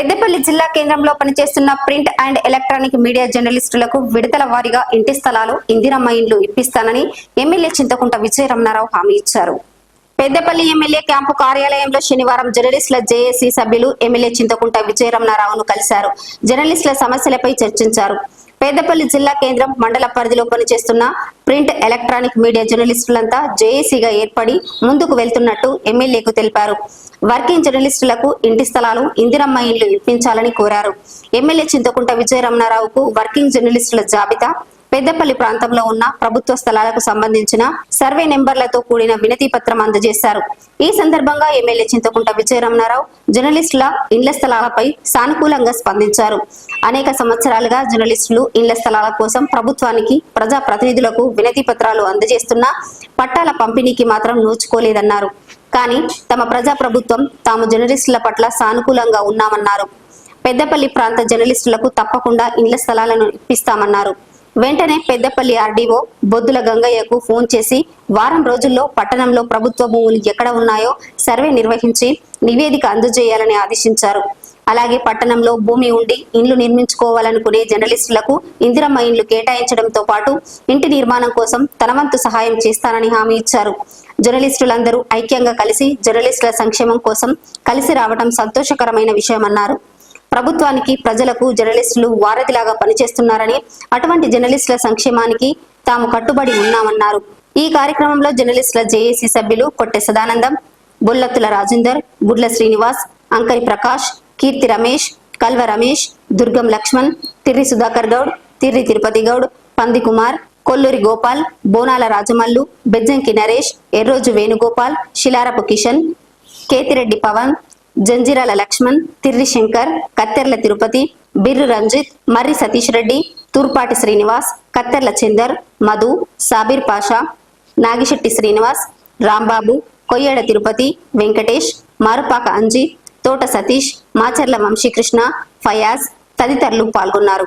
పెద్దపల్లి జిల్లా కేంద్రంలో పనిచేస్తున్న ప్రింట్ అండ్ ఎలక్ట్రానిక్ మీడియా జర్నలిస్టులకు విడతల వారీగా ఇంటి స్థలాలు ఇందిరమ్మ ఇండ్లు ఇప్పిస్తానని ఎమ్మెల్యే చింతకుంట విజయరమణారావు హామీ ఇచ్చారు. పెద్దపల్లి ఎమ్మెల్యే క్యాంపు కార్యాలయంలో శనివారం జర్నలిస్టుల జేఏసీ సభ్యులు ఎమ్మెల్యే చింతకుంట విజయరమణారావును కలిశారు. జర్నలిస్టుల సమస్యలపై చర్చించారు. పెద్దపల్లి జిల్లా కేంద్రం మండల పరిధిలో పనిచేస్తున్న ప్రింట్ ఎలక్ట్రానిక్ మీడియా జర్నలిస్టులంతా జేఏసీగా ఏర్పడి ముందుకు వెళ్తున్నట్టు ఎమ్మెల్యేకు తెలిపారు. వర్కింగ్ జర్నలిస్టులకు ఇంటి స్థలాలు ఇందిరమ్మ ఇండ్లు ఇప్పించాలని కోరారు. ఎమ్మెల్యే చింతకుంట విజయరమణారావుకు వర్కింగ్ జర్నలిస్టుల జాబితా పెద్దపల్లి ప్రాంతంలో ఉన్న ప్రభుత్వ స్థలాలకు సంబంధించిన సర్వే నెంబర్లతో కూడిన వినతి పత్రం అందజేశారు. ఈ సందర్భంగా ఎమ్మెల్యే చింతకుంట విజయరమణారావు జర్నలిస్టుల ఇండ్ల స్థలాలపై సానుకూలంగా స్పందించారు. అనేక సంవత్సరాలుగా జర్నలిస్టులు ఇండ్ల స్థలాల కోసం ప్రభుత్వానికి ప్రజా ప్రతినిధులకు వినతి పత్రాలు అందజేస్తున్నా పట్టాల పంపిణీకి మాత్రం నోచుకోలేదన్నారు. కానీ తమ ప్రజా ప్రభుత్వం తాము జర్నలిస్టుల పట్ల సానుకూలంగా ఉన్నామన్నారు. పెద్దపల్లి ప్రాంత జర్నలిస్టులకు తప్పకుండా ఇండ్ల స్థలాలను ఇప్పిస్తామన్నారు. వెంటనే పెద్దపల్లి ఆర్డీఓ బొద్దుల గంగయ్యకు ఫోన్ చేసి వారం రోజుల్లో పట్టణంలో ప్రభుత్వ భూములు ఎక్కడ ఉన్నాయో సర్వే నిర్వహించి నివేదిక అందజేయాలని ఆదేశించారు. అలాగే పట్టణంలో భూమి ఉండి ఇండ్లు నిర్మించుకోవాలనుకునే జర్నలిస్టులకు ఇందిరమ్మ ఇండ్లు కేటాయించడంతో పాటు ఇంటి నిర్మాణం కోసం తనవంతు సహాయం చేస్తానని హామీ ఇచ్చారు. జర్నలిస్టులందరూ ఐక్యంగా కలిసి జర్నలిస్టుల సంక్షేమం కోసం కలిసి రావడం సంతోషకరమైన విషయమన్నారు. ప్రభుత్వానికి ప్రజలకు జర్నలిస్టులు వారధిలాగా పనిచేస్తున్నారని అటువంటి జర్నలిస్టుల సంక్షేమానికి తాము కట్టుబడి ఉన్నామన్నారు. ఈ కార్యక్రమంలో జర్నలిస్టుల జేఏసీ సభ్యులు కొట్టె సదానందం బుల్లత్తుల రాజేందర్ గుడ్ల శ్రీనివాస్ అంకరి ప్రకాష్ కీర్తి రమేష్ కల్వ రమేష్ దుర్గం లక్ష్మణ్ తిర్రి సుధాకర్ గౌడ్ తిర్రి తిరుపతి గౌడ్ పంది కుమార్ కొల్లూరి గోపాల్ బోనాల రాజమల్లు బెజ్జంకి నరేష్ ఎర్రోజు వేణుగోపాల్ శిలారపు కిషన్ కేతిరెడ్డి పవన్ జంజీరాల లక్ష్మణ్ తిర్రి శంకర్ కత్తెర్ల తిరుపతి బిర్రు రంజిత్ మర్రి సతీష్ రెడ్డి తూర్పాటి శ్రీనివాస్ కత్తెర్ల చందర్ మధు సాబీర్ పాషా నాగిశెట్టి శ్రీనివాస్ రాంబాబు కొయ్యేడ తిరుపతి వెంకటేష్ మారుపాక అంజీ తోట సతీష్ మాచర్ల వంశీకృష్ణ ఫయాజ్ తదితరులు పాల్గొన్నారు.